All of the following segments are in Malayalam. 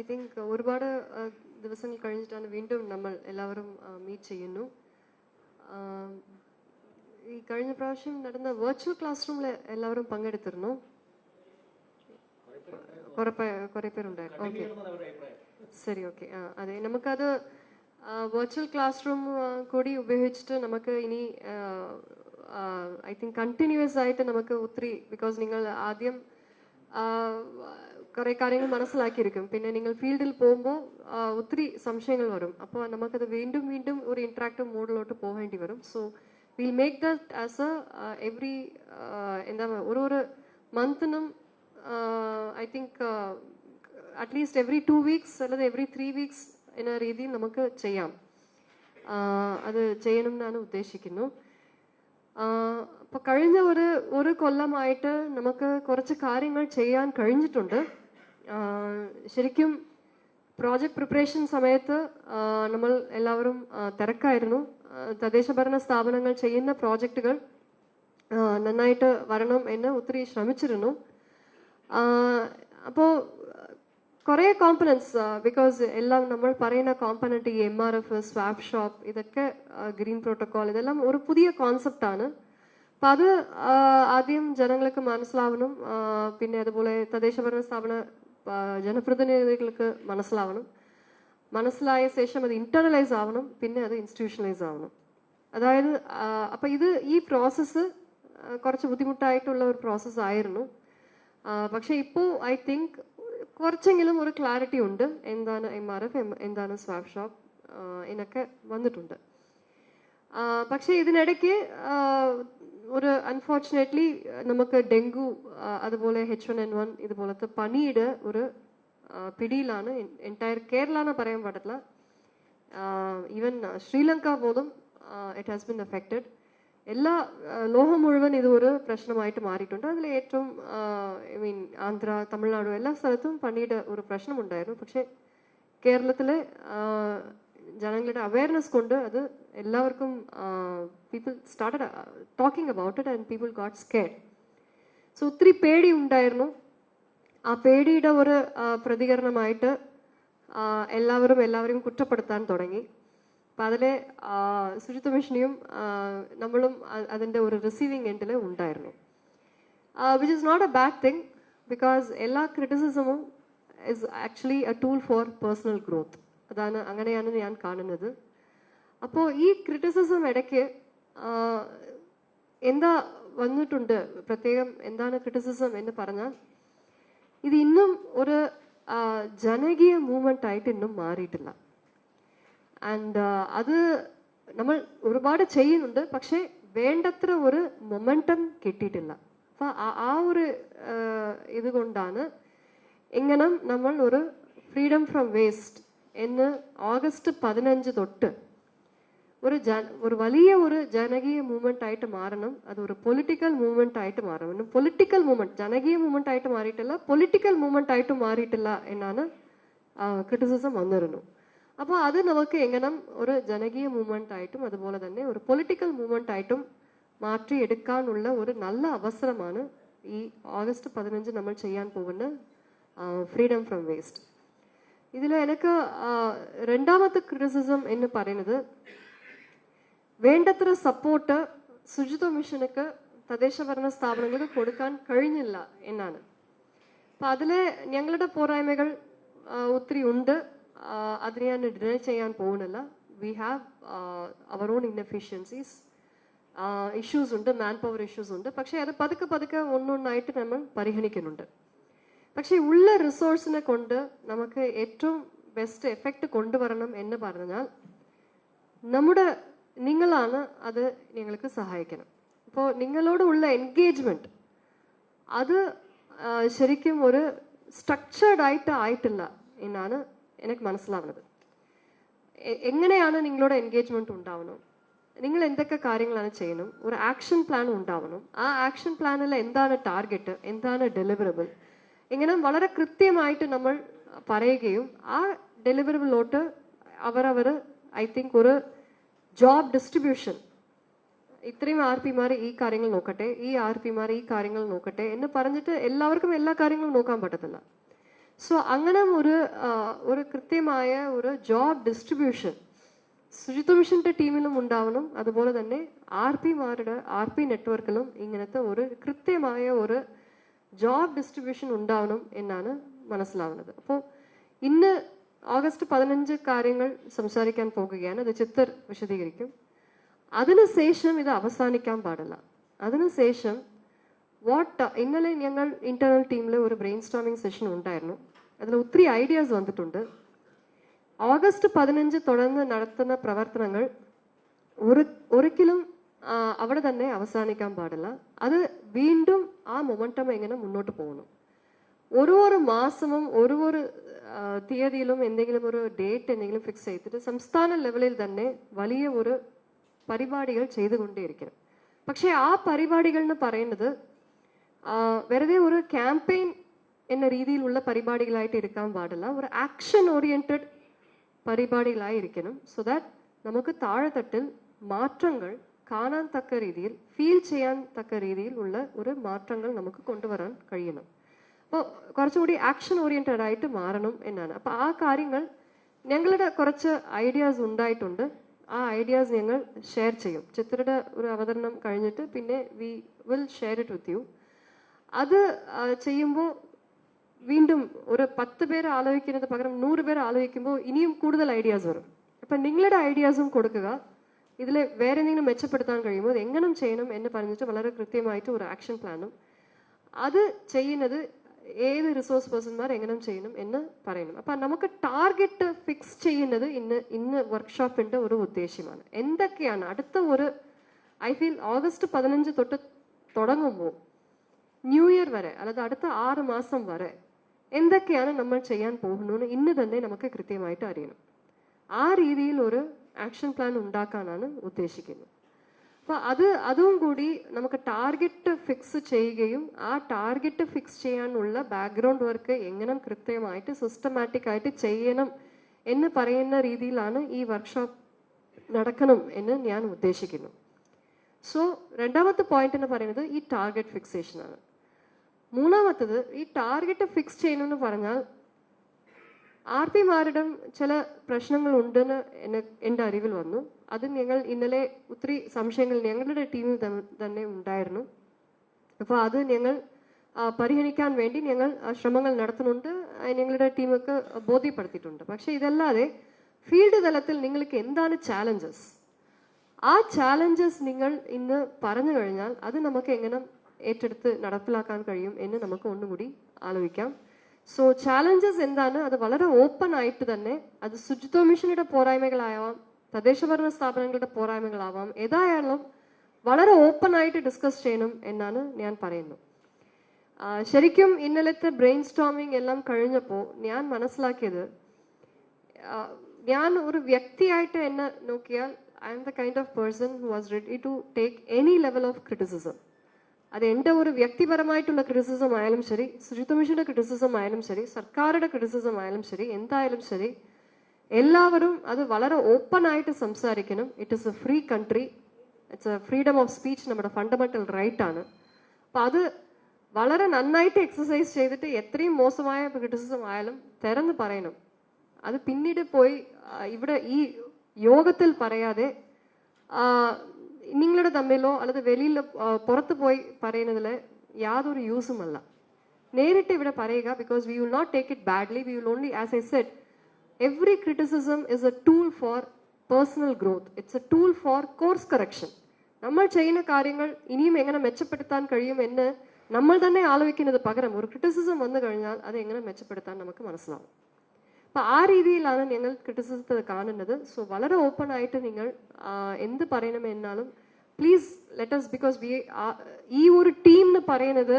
ഐ തിങ്ക് ഒരുപാട് ദിവസങ്ങൾ കഴിഞ്ഞിട്ടാണ് വീണ്ടും നമ്മൾ എല്ലാവരും മീറ്റ് ചെയ്യുന്നു. ഈ കഴിഞ്ഞ പ്രാവശ്യം നടന്ന വെർച്വൽ ക്ലാസ് റൂമിൽ എല്ലാവരും പങ്കെടുത്തിരുന്നു. കുറേ പേരുണ്ടായിരുന്നു ഓക്കെ ശരി ഓക്കെ ആ അതെ. നമുക്കത് വെർച്വൽ ക്ലാസ് റൂം കൂടി ഉപയോഗിച്ചിട്ട് നമുക്ക് ഇനി ഐ തിങ്ക് കണ്ടിന്യൂസ് ആയിട്ട് നമുക്ക് ഒത്തിരി ബിക്കോസ് നിങ്ങൾ ആദ്യം കുറേ കാര്യങ്ങൾ മനസ്സിലാക്കിയിരിക്കും. പിന്നെ നിങ്ങൾ ഫീൽഡിൽ പോകുമ്പോൾ ഒത്തിരി സംശയങ്ങൾ വരും. അപ്പോൾ നമുക്കത് വീണ്ടും വീണ്ടും ഒരു ഇൻട്രാക്റ്റീവ് മോഡിലോട്ട് പോകേണ്ടി വരും. So will make that as a every എന്താ ഒരു ഒരു മന്തിനും I think at least every two weeks അല്ലെങ്കിൽ എവറി ത്രീ വീക്സ് എന്ന രീതിയിൽ നമുക്ക് ചെയ്യാം. അത് ചെയ്യണം എന്നാണ് ഉദ്ദേശിക്കുന്നു. അപ്പോൾ കഴിഞ്ഞ ഒരു ഒരു കൊല്ലമായിട്ട് നമുക്ക് കുറച്ച് കാര്യങ്ങൾ ചെയ്യാൻ കഴിഞ്ഞിട്ടുണ്ട്. ശരിക്കും പ്രോജക്റ്റ് പ്രിപ്പറേഷൻ സമയത്ത് നമ്മൾ എല്ലാവരും തിരക്കായിരുന്നു. തദ്ദേശ ഭരണ സ്ഥാപനങ്ങൾ ചെയ്യുന്ന പ്രോജക്റ്റുകൾ നന്നായിട്ട് വരണം എന്ന് ഒത്തിരി ശ്രമിച്ചിരുന്നു. അപ്പോൾ കുറേ കോമ്പണൻസ് ബിക്കോസ് എല്ലാം നമ്മൾ പറയുന്ന കോമ്പണന്റ് ഈ M R F swap shop ഇതൊക്കെ ഗ്രീൻ പ്രോട്ടോകോൾ ഇതെല്ലാം ഒരു പുതിയ കോൺസെപ്റ്റാണ് അപ്പം അത് ആദ്യം ജനങ്ങൾക്ക് മനസ്സിലാവണം. പിന്നെ അതുപോലെ തദ്ദേശഭരണ സ്ഥാപന ജനപ്രതിനിധികൾക്ക് മനസ്സിലാവണം. മനസ്സിലായ ശേഷം അത് ഇന്റർണലൈസ് ആവണം പിന്നെ അത് ഇൻസ്റ്റിറ്റ്യൂഷണലൈസ് ആവണം. അതായത് അപ്പം ഇത് ഈ പ്രോസസ്സ് കുറച്ച് ബുദ്ധിമുട്ടായിട്ടുള്ള ഒരു പ്രോസസ്സ് ആയിരുന്നു. പക്ഷേ ഇപ്പോൾ ഐ തിങ്ക് കുറച്ചെങ്കിലും ഒരു ക്ലാരിറ്റി ഉണ്ട്. എന്താണ് എം ആർ എഫ് എന്താണ് സ്വാബ് ഷോപ്പ് എന്നൊക്കെ വന്നിട്ടുണ്ട്. പക്ഷേ ഇതിനിടയ്ക്ക് ഒരു അൺഫോർച്ചുനേറ്റ്ലി നമുക്ക് ഡെങ്കു ആ, അതുപോലെ എച്ച് വൺ എൻ വൺ ഇതുപോലത്തെ പനിയുടെ ഒരു ആ, പിടിയിലാണ് എന്റയർ കേരള എന്ന് പറയാൻ പാടില്ല ഈവൻ ശ്രീലങ്ക പോലും ഇറ്റ് ഹാസ് ബിൻ അഫക്റ്റഡ് എല്ലാ ആ, ലോകം മുഴുവൻ ഇത് ഒരു പ്രശ്നമായിട്ട് മാറിയിട്ടുണ്ട് അതിൽ ഏറ്റവും ഐ മീൻ ആന്ധ്ര തമിഴ്നാട് എല്ലാ സ്ഥലത്തും പനിയുടെ ഒരു പ്രശ്നമുണ്ടായിരുന്നു പക്ഷേ കേരളത്തിലെ ആ, ജനങ്ങളുടെ അവയർനെസ് കൊണ്ട് അത് എല്ലാവർക്കും people started talking about it and people got scared so ഒത്തിരി പേടി ഉണ്ടായിരുന്നു ആ പേടിയുടെ ഒരു പ്രതികരണമായിട്ട് എല്ലാവരും എല്ലാവരെയും കുറ്റപ്പെടുത്താൻ തുടങ്ങി. അപ്പം അതിലെ ശുചിത്വ മിഷനെയും നമ്മളും അതിന്റെ ഒരു റിസീവിങ് എൻഡിൽ ഉണ്ടായിരുന്നു. Which is not a bad thing because എല്ലാ ക്രിറ്റിസിസമും is actually a tool for personal growth അതാണ് അങ്ങനെയാണ് ഞാൻ കാണുന്നത്. അപ്പോൾ ഈ ക്രിറ്റിസിസം ഇടയ്ക്ക് എന്താ വന്നിട്ടുണ്ട്? പ്രത്യേകം എന്താണ് ക്രിറ്റിസിസം എന്ന് പറഞ്ഞാൽ ഇത് ഇന്നും ഒരു ജനകീയ മൂവ്മെന്റ് ആയിട്ട് ഇന്നും മാറിയിട്ടില്ല. ആൻഡ് അത് നമ്മൾ ഒരുപാട് ചെയ്യുന്നുണ്ട് പക്ഷേ വേണ്ടത്ര ഒരു മൊമെന്റം കിട്ടിയിട്ടില്ല. അപ്പൊ ആ ഒരു ഇതുകൊണ്ടാണ് എങ്ങനെ നമ്മൾ ഒരു ഫ്രീഡം ഫ്രം വേസ്റ്റ് എന്ന് ഓഗസ്റ്റ് പതിനഞ്ച് തൊട്ട് ഒരു ഒരു വലിയ ഒരു ജനകീയ മൂവ്മെന്റ് ആയിട്ട് മാറണം. അത് ഒരു പൊളിറ്റിക്കൽ മൂവ്മെന്റ് ആയിട്ട് മാറണം. പൊളിറ്റിക്കൽ മൂവ്മെന്റ് ജനകീയ മൂവ്മെന്റ് ആയിട്ട് മാറിയിട്ടില്ല പൊളിറ്റിക്കൽ മൂവ്മെന്റ് ആയിട്ട് മാറിയിട്ടില്ല എന്നാണ് ക്രിറ്റിസിസം വന്നിരുന്നു. അപ്പോൾ അത് നമുക്ക് എങ്ങനെ ഒരു ജനകീയ മൂവ്മെന്റ് ആയിട്ടും അതുപോലെ തന്നെ ഒരു പൊളിറ്റിക്കൽ മൂവ്മെന്റ് ആയിട്ടും മാറ്റിയെടുക്കാനുള്ള ഒരു നല്ല അവസരമാണ് ഈ ഓഗസ്റ്റ് പതിനഞ്ച് നമ്മൾ ചെയ്യാൻ പോകുന്ന ഫ്രീഡം ഫ്രം വേസ്റ്റ് ഇതിൽ എനിക്ക് രണ്ടാമത്തെ ക്രിറ്റിസിസം എന്ന് പറയുന്നത് വേണ്ടത്ര സപ്പോർട്ട് ശുചിത്വ മിഷനുക്ക് തദ്ദേശഭരണ സ്ഥാപനങ്ങൾക്ക് കൊടുക്കാൻ കഴിഞ്ഞില്ല എന്നാണ്. അപ്പം അതിൽ ഞങ്ങളുടെ പോരായ്മകൾ ഒത്തിരി ഉണ്ട്. അത് ഞാൻ ഡിനൈ ചെയ്യാൻ പോകുന്നില്ല. We have our own inefficiencies issues ഉണ്ട് മാൻ പവർ ഇഷ്യൂസ് ഉണ്ട്. പക്ഷേ അത് പതുക്കെ പതുക്കെ ഒന്നൊന്നായിട്ട് നമ്മൾ പരിഗണിക്കുന്നുണ്ട്. പക്ഷേ ഉള്ള റിസോഴ്സിനെ കൊണ്ട് നമുക്ക് ഏറ്റവും ബെസ്റ്റ് എഫക്റ്റ് കൊണ്ടുവരണം എന്ന് പറഞ്ഞാൽ നമ്മുടെ നിങ്ങളാണ് അത് ഞങ്ങൾക്ക് സഹായിക്കണം. അപ്പോൾ നിങ്ങളോടുള്ള എൻഗേജ്മെന്റ് അത് ശരിക്കും ഒരു സ്ട്രക്ചേർഡ് ആയിട്ട് ആയിട്ടില്ല എന്നാണ് എനിക്ക് മനസ്സിലാവുന്നത്. എങ്ങനെയാണ് നിങ്ങളോട് എൻഗേജ്മെന്റ് ഉണ്ടാവണം? നിങ്ങൾ എന്തൊക്കെ കാര്യങ്ങളാണ് ചെയ്യണം? ഒരു ആക്ഷൻ പ്ലാൻ ഉണ്ടാവണം. ആ ആക്ഷൻ പ്ലാനിൽ എന്താണ് ടാർഗറ്റ് എന്താണ് ഡെലിവറബിൾ ഇങ്ങനെ വളരെ കൃത്യമായിട്ട് നമ്മൾ പറയുകയും ആ ഡെലിവറബിളിലോട്ട് അവരവർ ഐ തിങ്ക് ഒരു ജോബ് ഡിസ്ട്രിബ്യൂഷൻ. ഇത്രയും ആർ പിമാർ ഈ കാര്യങ്ങൾ നോക്കട്ടെ ഈ ആർ പിമാർ ഈ കാര്യങ്ങൾ നോക്കട്ടെ എന്ന് പറഞ്ഞിട്ട് എല്ലാവർക്കും എല്ലാ കാര്യങ്ങളും നോക്കാൻ പറ്റത്തില്ല. സോ അങ്ങനെ ഒരു ഒരു കൃത്യമായ ഒരു ജോബ് ഡിസ്ട്രിബ്യൂഷൻ ശുചിത്വ മിഷന്റെ ടീമിലും ഉണ്ടാവണം. അതുപോലെ തന്നെ ആർ പിമാരുടെ ആർ പി നെറ്റ്വർക്കിലും ഇങ്ങനത്തെ ഒരു കൃത്യമായ ഒരു ജോബ് ഡിസ്ട്രിബ്യൂഷൻ ഉണ്ടാവണം എന്നാണ് മനസ്സിലാവുന്നത്. അപ്പോൾ ഇന്ന് ഓഗസ്റ്റ് പതിനഞ്ച് കാര്യങ്ങൾ സംസാരിക്കാൻ പോകുകയാണ്. അത് ചിത്തർ വിശദീകരിക്കും. അതിനുശേഷം ഇത് അവസാനിക്കാൻ പാടില്ല. അതിനുശേഷം വാട്ട് ഇന്നലെ ഞങ്ങൾ ഇന്റേണൽ ടീമിൽ ഒരു ബ്രെയിൻ സ്റ്റോമിംഗ് സെഷൻ ഉണ്ടായിരുന്നു. അതിൽ ഒത്തിരി ഐഡിയാസ് വന്നിട്ടുണ്ട്. ഓഗസ്റ്റ് പതിനഞ്ച് തുടർന്ന് നടത്തുന്ന പ്രവർത്തനങ്ങൾ ഒരു ഒരിക്കലും അവിടെ തന്നെ അവസാനിക്കാൻ പാടില്ല. അത് വീണ്ടും ആ മൊമെന്റം എങ്ങനെ മുന്നോട്ട് പോകണം ഒരു മാസവും ആ, തീയതിയിലും എന്തെങ്കിലും ഒരു ഡേറ്റ് എന്തെങ്കിലും ഫിക്സ് ചെയ്തിട്ട് സംസ്ഥാന ലെവലിൽ തന്നെ വലിയ ഒരു പരിപാടികൾ ചെയ്തുകൊണ്ടേയിരിക്കണം പക്ഷേ ആ പരിപാടികൾ എന്ന് പറയുന്നത് ആ, വെറുതെ ഒരു ക്യാമ്പയിൻ എന്ന രീതിയിലുള്ള പരിപാടികളായിട്ട് എടുക്കാൻ പാടില്ല. ഒരു ആക്ഷൻ ഓറിയന്റഡ് പരിപാടികളായി ഇരിക്കണം സോ ദാറ്റ് നമുക്ക് താഴെത്തട്ടിൽ മാറ്റങ്ങൾ കാണാൻ തക്ക രീതിയിൽ ഫീൽ ചെയ്യാൻ തക്ക രീതിയിൽ ഉള്ള ഒരു മാറ്റങ്ങൾ നമുക്ക് കൊണ്ടുവരാൻ കഴിയണം. അപ്പോൾ കുറച്ചുകൂടി ആക്ഷൻ ഓറിയന്റഡ് ആയിട്ട് മാറണം എന്നാണ്. അപ്പോൾ ആ കാര്യങ്ങൾ ഞങ്ങളുടെ കുറച്ച് ഐഡിയാസ് ഉണ്ടായിട്ടുണ്ട്. ആ ഐഡിയാസ് ഞങ്ങൾ ഷെയർ ചെയ്യും. ചിത്രയുടെ ഒരു അവതരണം കഴിഞ്ഞിട്ട് പിന്നെ we will share it with you അത് ചെയ്യുമ്പോൾ വീണ്ടും ഒരു പത്ത് പേര് ആലോചിക്കുന്നത് പകരം നൂറ് പേര് ആലോചിക്കുമ്പോൾ ഇനിയും കൂടുതൽ ഐഡിയാസ് വരും. അപ്പം നിങ്ങളുടെ ഐഡിയാസും കൊടുക്കുക. ഇതിൽ വേറെ എന്തെങ്കിലും മെച്ചപ്പെടുത്താൻ കഴിയുമ്പോൾ അത് എങ്ങനെ ചെയ്യണം എന്ന് പറഞ്ഞിട്ട് വളരെ കൃത്യമായിട്ട് ഒരു ആക്ഷൻ പ്ലാനും അത് ചെയ്യുന്നത് ഏത് റിസോഴ്സ് പേഴ്സൺമാർ എങ്ങനെ ചെയ്യണം എന്ന് പറയണം. അപ്പം നമുക്ക് ടാർഗറ്റ് ഫിക്സ് ചെയ്യുന്നത് ഇന്ന് ഇന്ന് വർക്ക്ഷോപ്പിന്റെ ഒരു ഉദ്ദേശ്യമാണ്. എന്തൊക്കെയാണ്? അടുത്ത ഒരു ഐ ഫീൽ ഓഗസ്റ്റ് പതിനഞ്ച് തൊട്ട് തുടങ്ങുമ്പോൾ ന്യൂ ഇയർ വരെ അല്ലാതെ അടുത്ത ആറ് മാസം വരെ എന്തൊക്കെയാണ് നമ്മൾ ചെയ്യാൻ പോകുന്നതെന്ന് ഇന്ന് തന്നെ നമുക്ക് കൃത്യമായിട്ട് അറിയണം. ആ രീതിയിൽ ഒരു ആക്ഷൻ പ്ലാൻ ഉണ്ടാക്കാനാണ് ഉദ്ദേശിക്കുന്നത്. അപ്പോൾ അത് അതും കൂടി നമുക്ക് ടാർഗറ്റ് ഫിക്സ് ചെയ്യുകയും ആ ടാർഗറ്റ് ഫിക്സ് ചെയ്യാനുള്ള ബാക്ക്ഗ്രൗണ്ട് വർക്ക് എങ്ങനെ കൃത്യമായിട്ട് സിസ്റ്റമാറ്റിക് ആയിട്ട് ചെയ്യണം എന്ന് പറയുന്ന രീതിയിലാണ് ഈ വർക്ക്ഷോപ്പ് നടക്കണം എന്ന് ഞാൻ ഉദ്ദേശിക്കുന്നു. സോ രണ്ടാമത്തെ പോയിന്റ് എന്ന് പറയുന്നത് ഈ ടാർഗറ്റ് ഫിക്സേഷൻ ആണ്. മൂന്നാമത്തത് ഈ ടാർഗറ്റ് ഫിക്സ് ചെയ്യണമെന്ന് പറഞ്ഞാൽ ആർ പിമാരുടെ ചില എന്നെ എന്റെ അറിവിൽ വന്നു. അത് ഞങ്ങൾ ഇന്നലെ ഒത്തിരി സംശയങ്ങൾ ഞങ്ങളുടെ ടീമിൽ തന്നെ ഉണ്ടായിരുന്നു. അപ്പോൾ അത് ഞങ്ങൾ പരിഹരിക്കാൻ വേണ്ടി ഞങ്ങൾ ശ്രമങ്ങൾ നടത്തുന്നുണ്ട്. ഞങ്ങളുടെ ടീമൊക്കെ ബോധ്യപ്പെടുത്തിയിട്ടുണ്ട്. പക്ഷേ ഇതല്ലാതെ ഫീൽഡ് തലത്തിൽ നിങ്ങൾക്ക് എന്താണ് ചാലഞ്ചസ്? ആ ചാലഞ്ചസ് നിങ്ങൾ ഇന്ന് പറഞ്ഞു കഴിഞ്ഞാൽ അത് നമുക്ക് എങ്ങനെ ഏറ്റെടുത്ത് നടപ്പിലാക്കാൻ കഴിയും എന്ന് നമുക്ക് ഒന്നുകൂടി ആലോചിക്കാം. സോ ചാലഞ്ചസ് എന്താണ്? അത് വളരെ ഓപ്പൺ ആയിട്ട് തന്നെ അത് ശുചിത്വ മിഷനുടെ പോരായ്മകളാവാം തദ്ദേശഭരണ സ്ഥാപനങ്ങളുടെ പോരായ്മകളാവാം ഏതായാലും വളരെ ഓപ്പൺ ആയിട്ട് ഡിസ്കസ് ചെയ്യണം എന്നാണ് ഞാൻ പറയുന്നത്. ശരിക്കും ഇന്നലത്തെ ബ്രെയിൻ സ്റ്റോമിങ് എല്ലാം കഴിഞ്ഞപ്പോൾ ഞാൻ മനസ്സിലാക്കിയത് ഞാൻ ഒരു വ്യക്തിയായിട്ട് എന്നെ നോക്കിയാൽ I'm the kind of person who was ready to take any level of criticism അത് എന്റെ ഒരു വ്യക്തിപരമായിട്ടുള്ള ക്രിറ്റിസിസം ആയാലും ശരി ശുചിത്വ മിഷന്റെ ക്രിറ്റിസിസം ആയാലും ശരി സർക്കാരുടെ ക്രിറ്റിസിസം ആയാലും ശരി എന്തായാലും ശരി എല്ലാവരും അത് വളരെ ഓപ്പൺ ആയിട്ട് സംസാരിക്കണം. It is a free country it's a freedom of speech നമ്മുടെ ഫണ്ടമെന്റൽ റൈറ്റ് ആണ്. അപ്പം അത് വളരെ നന്നായിട്ട് എക്സസൈസ് ചെയ്തിട്ട് എത്രയും മോശമായ ക്രിറ്റിസിസം ആയാലും തിരന്ന് പറയണം. അത് പിന്നീട് പോയി ഇവിടെ ഈ യോഗത്തിൽ പറയാതെ നിങ്ങളുടെ തമ്മിലോ അല്ലെങ്കിൽ വെളിയിൽ ആ, പുറത്ത് പോയി പറയുന്നതിൽ യാതൊരു യൂസുമല്ല നേരിട്ട് ഇവിടെ പറയുക because we will not take it badly we will only as a set every criticism is a tool for personal growth it's a tool for course correction നമ്മൾ ചെയ്യുന്ന കാര്യങ്ങൾ ഇനിയും എങ്ങനെ മെച്ചപ്പെടുത്താൻ കഴിയും എന്ന് നമ്മൾ തന്നെ ആലോചിക്കുന്നത് പകരം ഒരു ക്രിറ്റിസിസം വന്നു കഴിഞ്ഞാൽ അത് എങ്ങനെ മെച്ചപ്പെടുത്താൻ നമുക്ക് മനസ്സിലാവും അപ്പൊ ആ രീതിയിലാണ് ഞങ്ങൾ ക്രിറ്റിസിസത്തെ കാണുന്നത്. സോ വളരെ ഓപ്പൺ ആയിട്ട് നിങ്ങൾ എന്ത് പറയണമെന്നാലും പ്ലീസ് ലെറ്റസ് ബിക്കോസ് വി ഈ ഒരു ടീം പറയുന്നത്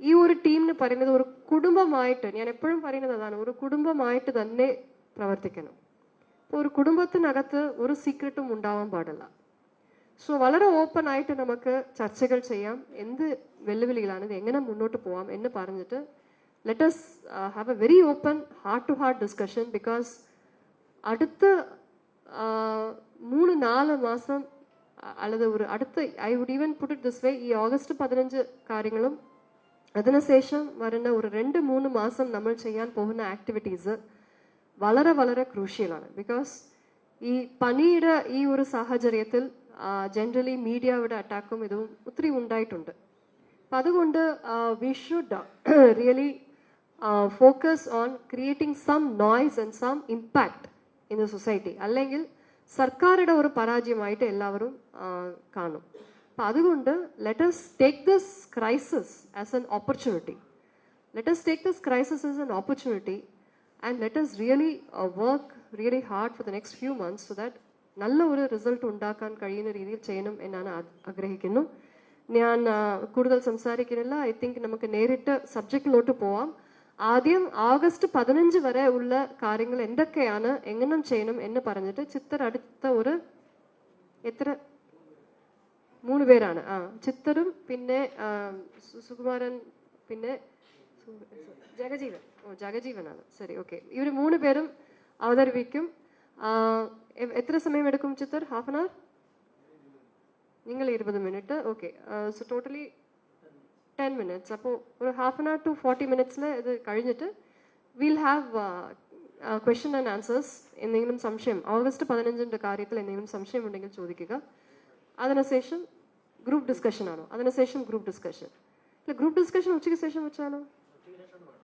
ഈ ഒരു ടീം എന്ന് പറയുന്നത് ഒരു കുടുംബമായിട്ട് ഞാൻ എപ്പോഴും പറയുന്നത് അതാണ് ഒരു കുടുംബമായിട്ട് തന്നെ പ്രവർത്തിക്കണം. അപ്പോൾ ഒരു കുടുംബത്തിനകത്ത് ഒരു സീക്രട്ടും ഉണ്ടാവാൻ പാടില്ല. സോ വളരെ ഓപ്പൺ ആയിട്ട് നമുക്ക് ചർച്ചകൾ ചെയ്യാം. എന്ത് വെല്ലുവിളികളാണ് ഇത് എങ്ങനെ മുന്നോട്ട് പോവാം എന്ന് പറഞ്ഞിട്ട് let us uh, have a very open, heart to heart discussion because അടുത്ത മൂന്ന് നാല് മാസം അല്ലത് ഒരു അടുത്ത I would even put it this way ഈ ഓഗസ്റ്റ് പതിനഞ്ച് കാര്യങ്ങളും അതിനുശേഷം വരുന്ന ഒരു രണ്ട് മൂന്ന് മാസം നമ്മൾ ചെയ്യാൻ പോകുന്ന ആക്ടിവിറ്റീസ് വളരെ വളരെ ക്രൂഷ്യലാണ് ബിക്കോസ് ഈ പനിയുടെ ഈ ഒരു സാഹചര്യത്തിൽ ജനറലി മീഡിയയുടെ അറ്റാക്കും ഇതും ഒത്തിരി ഉണ്ടായിട്ടുണ്ട്. അപ്പം അതുകൊണ്ട് we should really focus on creating some noise and some impact in the society അല്ലെങ്കിൽ സർക്കാരുടെ ഒരു പരാജയമായിട്ട് എല്ലാവരും കാണും. അപ്പം അതുകൊണ്ട് let's take this crisis as an opportunity let's take this crisis as an opportunity and let's really work really hard for the next few months so that നല്ല ഒരു റിസൾട്ട് ഉണ്ടാക്കാൻ കഴിയുന്ന രീതിയിൽ ചെയ്യണം എന്നാണ് ആഗ്രഹിക്കുന്നു. ഞാൻ കൂടുതൽ സംസാരിക്കുന്നില്ല. ഐ തിങ്ക് നമുക്ക് നേരിട്ട് സബ്ജക്റ്റിലോട്ട് പോവാം. ആദ്യം ഓഗസ്റ്റ് പതിനഞ്ച് വരെ ഉള്ള കാര്യങ്ങൾ എന്തൊക്കെയാണ് എങ്ങനെ ചെയ്യണം എന്ന് പറഞ്ഞിട്ട് ചിത്തർ അടുത്ത ഒരു എത്ര മൂന്ന് പേരാണ്. ആ ചിത്തറും പിന്നെ സുകുമാരൻ പിന്നെ ജഗജീവൻ. ഓ ജഗജീവനാണ്. ശരി ഓക്കെ. ഇവർ മൂന്ന് പേരും അവതരിപ്പിക്കും. എത്ര സമയം എടുക്കും ചിത്തർ? ഹാഫ് ആൻ അവർ നിങ്ങൾ ഇരുപത് minute. Okay. So totally ten minutes അപ്പോൾ ഒരു half an hour to forty മിനിറ്റ്സിൽ ഇത് കഴിഞ്ഞിട്ട് will have question and answers എന്തെങ്കിലും സംശയം ഓഗസ്റ്റ് പതിനഞ്ചിന്റെ കാര്യത്തിൽ എന്തെങ്കിലും സംശയം ഉണ്ടെങ്കിൽ ചോദിക്കുക. അതിനുശേഷം ഗ്രൂപ്പ് ഡിസ്കഷൻ ആണോ. അതിനുശേഷം ഗ്രൂപ്പ് ഡിസ്കഷൻ ഇല്ല ഗ്രൂപ്പ് ഡിസ്കഷൻ ഉച്ചയ്ക്ക് ശേഷം വെച്ചാലോ?